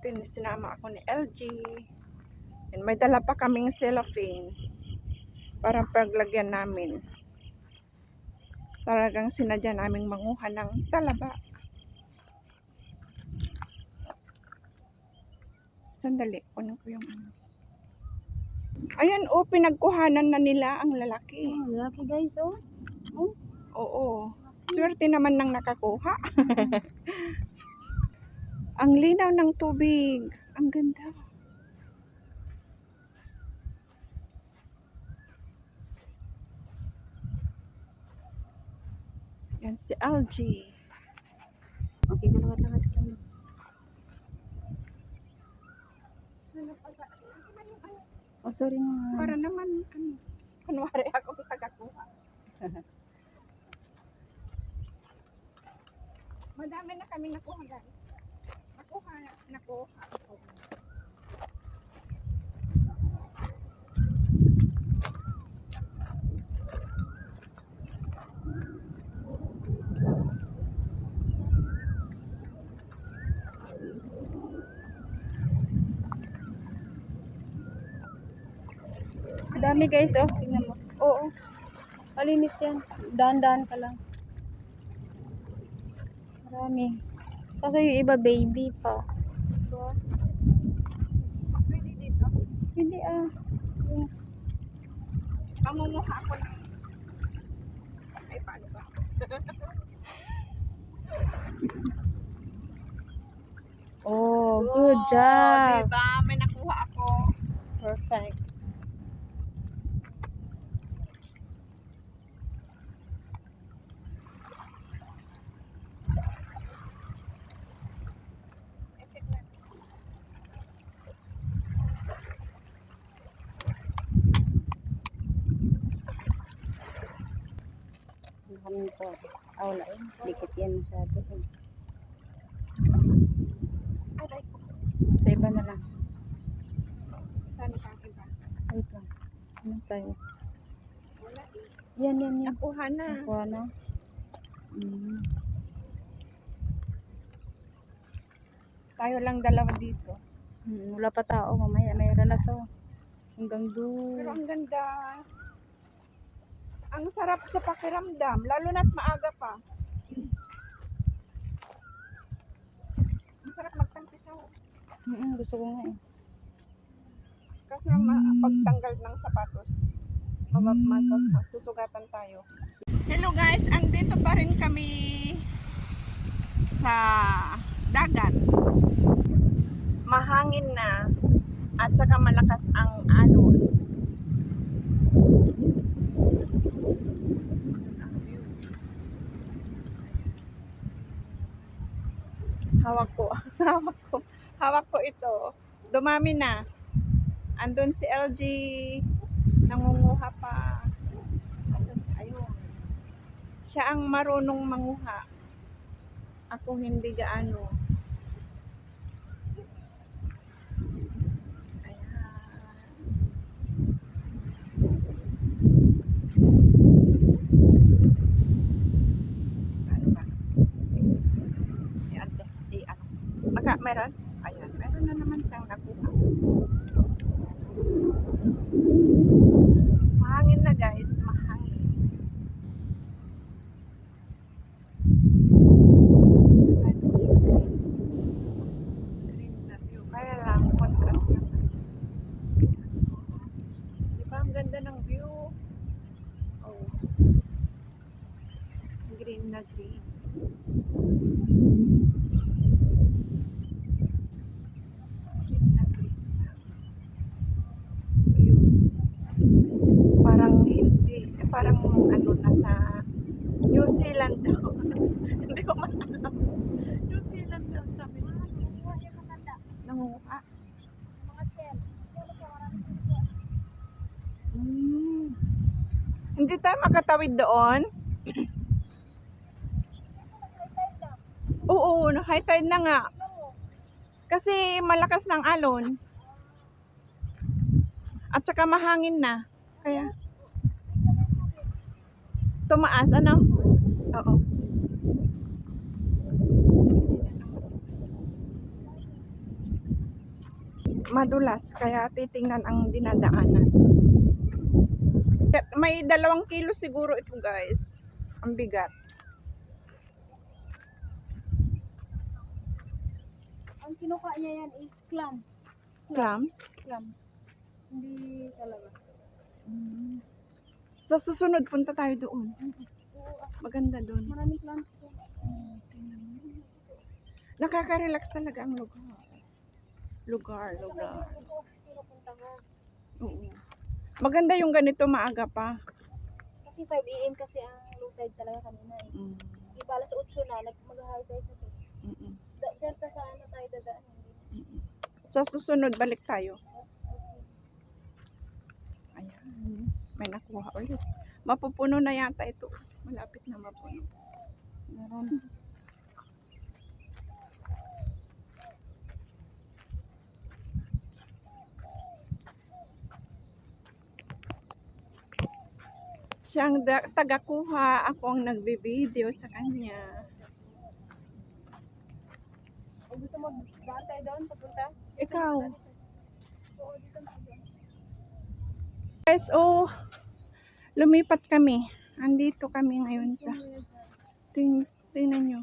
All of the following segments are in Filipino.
natin, sinama ako ni LG. And may dala pa kaming cellophane para paglagyan namin. Talagang sinadya naming manguha ng talaba. Sandali, kunin ko yung ano. Ayan, oh, pinagkuhanan na nila ang lalaki. Oh, lalaki guys, oh. oh. Oo. Swerte naman nang nakakuha. ang linaw ng tubig. Ang ganda. Yan si Algie. okay, kalawat lang ito lang. Oh, sorry nga. Para naman, ano, kunwari ako tagakuha. Madami na kami nakuha, guys. Nakuha, nakuha. Dami guys, oh. Tingnan mo. Oo. Malinis yan. Dahan-dahan ka lang. Marami. Kasi yung iba baby pa. So, Pwede dito. hindi ah. Mamumuha ako ng... Ay, paano ba? Oh, good job. Diba? May nakuha ako. Perfect. Kami po. Ah, wala eh. Dikit yan masyado. Sa, iba na lang. Saan ka iba? Wait lang. Ano tayo? Wala eh. Yan, yan, yan. Nakuha na. Nakuha na. Mm. Tayo lang dalawa dito. Mm, wala pa tao. Mamaya, mayroon na to. Hanggang Pero doon. ang ganda. Ang sarap sa pakiramdam. Lalo na't maaga pa. Masarap magtampisaw. Mm, gusto ko nga eh. Kaso lang ma- pagtanggal ng sapatos, mabab masas, susugatan tayo. Hello guys, andito pa rin kami sa dagat. Mahangin na at saka malakas ang alon. Hawak ko, hawak ko, hawak ko ito. Dumami na. Andun si LG, nangunguha pa. Ayun. Siya ang marunong manguha. Ako hindi gaano. Ayan. Ano ba? I-adjust, i-ano. Maka, meron? Ayan, meron na naman siyang nakuha. Mahangin na guys, mahangin. Green na view. Kaya lang, contrast na sa Di ba ang ganda ng view? Oh. Green na green. Green na green na. View parang hindi, parang ano, nasa New Zealand daw. hindi ko man alam. New Zealand daw sabi nila. Nangunguha. Hmm. Tayo makatawid doon. Oo, high tide na nga. Kasi malakas ng alon. At saka mahangin na. Kaya tumaas ano? Oo. madulas, kaya titingnan ang dinadaanan. May dalawang kilo siguro ito guys. Ang bigat. Ang kinuha niya yan is clam. Clams. Clams. Hindi talaga. Sa susunod, punta tayo doon. Oo, Maganda doon. maraming clams. po. Nakaka-relax talaga ang lugar. Lugar, lugar. Oo. Maganda yung ganito maaga pa. Kasi 5 a.m. kasi ang low tide talaga kanina eh. Mm. Iba alas 8 na, nag mag-high tide sa tip. Mm-mm. Da- Diyan pa sa ano tayo dadaan. hindi. Mm-mm. Sa susunod, balik tayo. Ayan. May nakuha ulit. Mapupuno na yata ito. Malapit na mapuno. Meron. Siyang tagakuha. Ako ang nagbe-video sa kanya. O gusto mo daan tayo doon papunta? Ikaw. Guys, oh. Lumipat kami. Andito kami ngayon sa... Ting, tingnan nyo.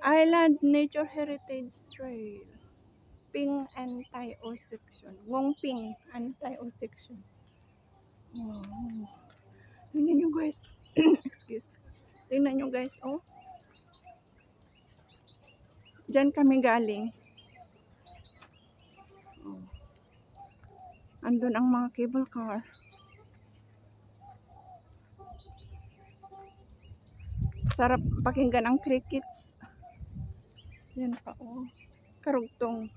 Island Nature Heritage Trail. Ping Anti-O section. Wong Ping Anti-O section. Wow. Tingnan nyo guys. Excuse. Tingnan nyo guys, oh. Diyan kami galing. Oh. Andun ang mga cable car. Sarap pakinggan ang crickets. Yan pa oh. Karugtong.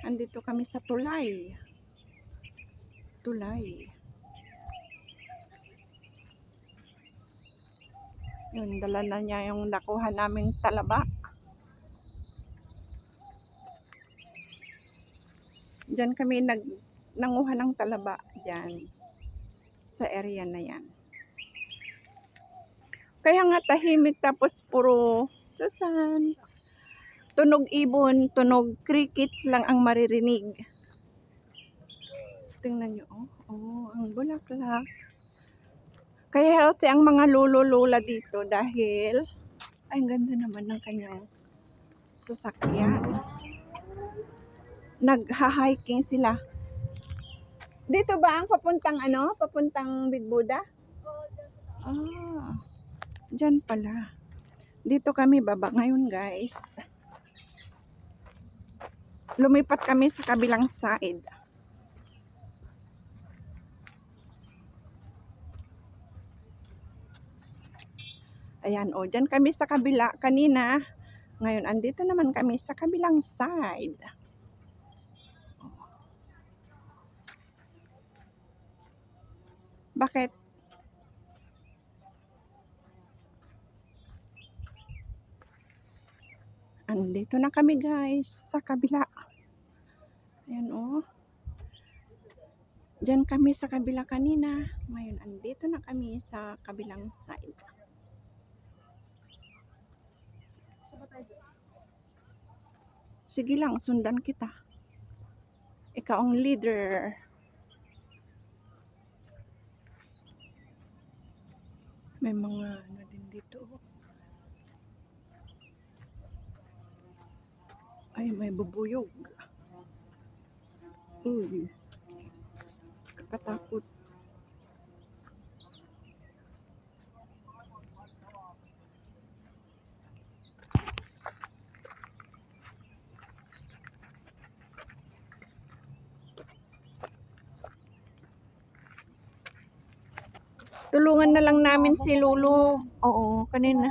Andito kami sa tulay. Tulay. Yun, dala na niya yung nakuha naming talaba. Diyan kami nag nanguha ng talaba diyan sa area na yan. Kaya nga tahimik tapos puro susan. Tunog ibon, tunog crickets lang ang maririnig. Tingnan nyo, oh, oh ang bulaklak. Kaya healthy ang mga lolo-lola dito dahil ay ganda naman ng kanyang sasakyan. Nagha-hiking sila. Dito ba ang papuntang ano? Papuntang Big Buddha? Ah, dyan pala. Dito kami baba ngayon guys. Lumipat kami sa kabilang side. Ayan, o, dyan kami sa kabila kanina. Ngayon, andito naman kami sa kabilang side. Bakit? Andito na kami guys sa kabila. Ayan oh. Diyan kami sa kabila kanina. Ngayon andito na kami sa kabilang side. Sige lang, sundan kita. Ikaw ang leader. May mga ano din dito. Ay, may bubuyog. Uy. Kakatakot. Tulungan na lang namin si Lulu. Oo, kanina.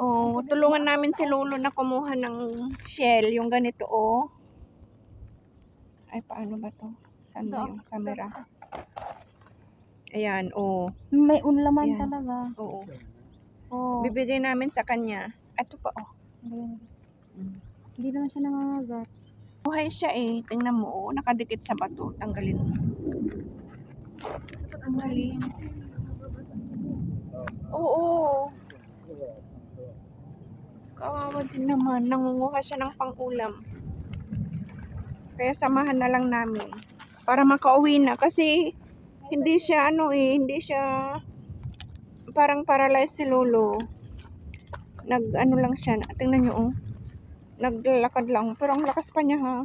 Oo, tulungan namin si Lolo na kumuha ng shell, yung ganito, oh. Ay, paano ba to? Saan ba yung camera? Ayan, oh. May unlaman Yan. talaga. Oo. Oo. Bibigay namin sa kanya. Ito pa, oh. Hindi, hindi naman siya nangangagat. Buhay siya eh. Tingnan mo, oh. Nakadikit sa bato. Tanggalin mo. Tanggalin. Oo. Kawawa din naman. Nangunguha siya ng pang-ulam. Kaya samahan na lang namin para makauwi na kasi hindi siya ano eh, hindi siya parang paralyzed si Lolo. Nag ano lang siya, tingnan niyo oh. Naglalakad lang, pero ang lakas pa niya ha.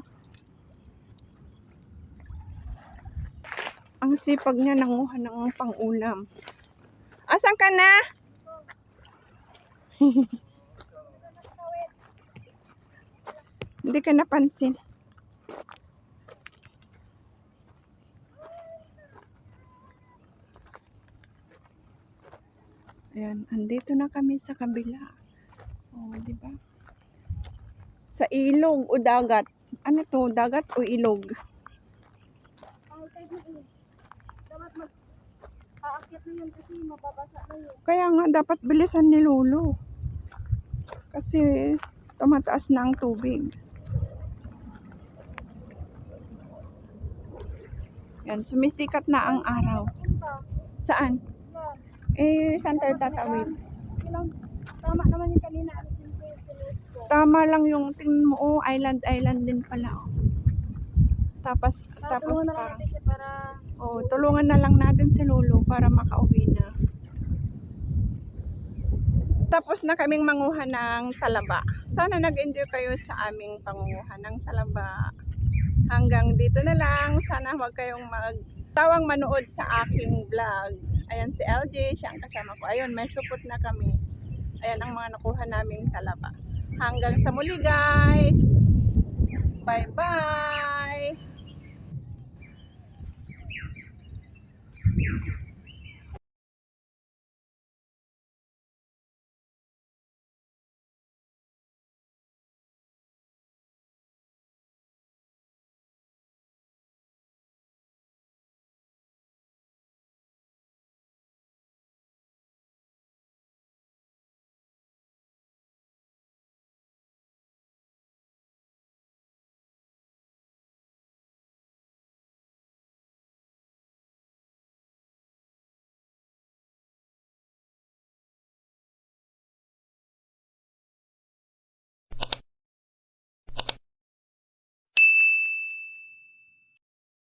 Ang sipag niya nanguha ng pang-ulam. Asan ka na? Hindi ka napansin. Ayan, andito na kami sa kabila. Oh, di ba? Sa ilog o dagat. Ano to? Dagat o ilog? Ang type na yun. Dapat mag... Aakyat na yun kasi mababasa na yun. Kaya nga dapat bilisan ni Lolo. Kasi tumataas na ang tubig. Yan, sumisikat na ang araw. Saan? Eh, saan tayo tatawid? Tama naman yung kanina. Ko. Tama lang yung tingin mo, oh, island, island din pala. Oh. Tapos, tapos parang. Oh, tulungan na lang natin si Lolo para makauwi na. Tapos na kaming manguha ng talaba. Sana nag-enjoy kayo sa aming pangunguha ng talaba. Hanggang dito na lang. Sana huwag kayong magtawang manood sa aking vlog. Ayan si LJ, siya ang kasama ko. Ayun, may support na kami. Ayan ang mga nakuha naming talaba. Hanggang sa muli guys. Bye-bye.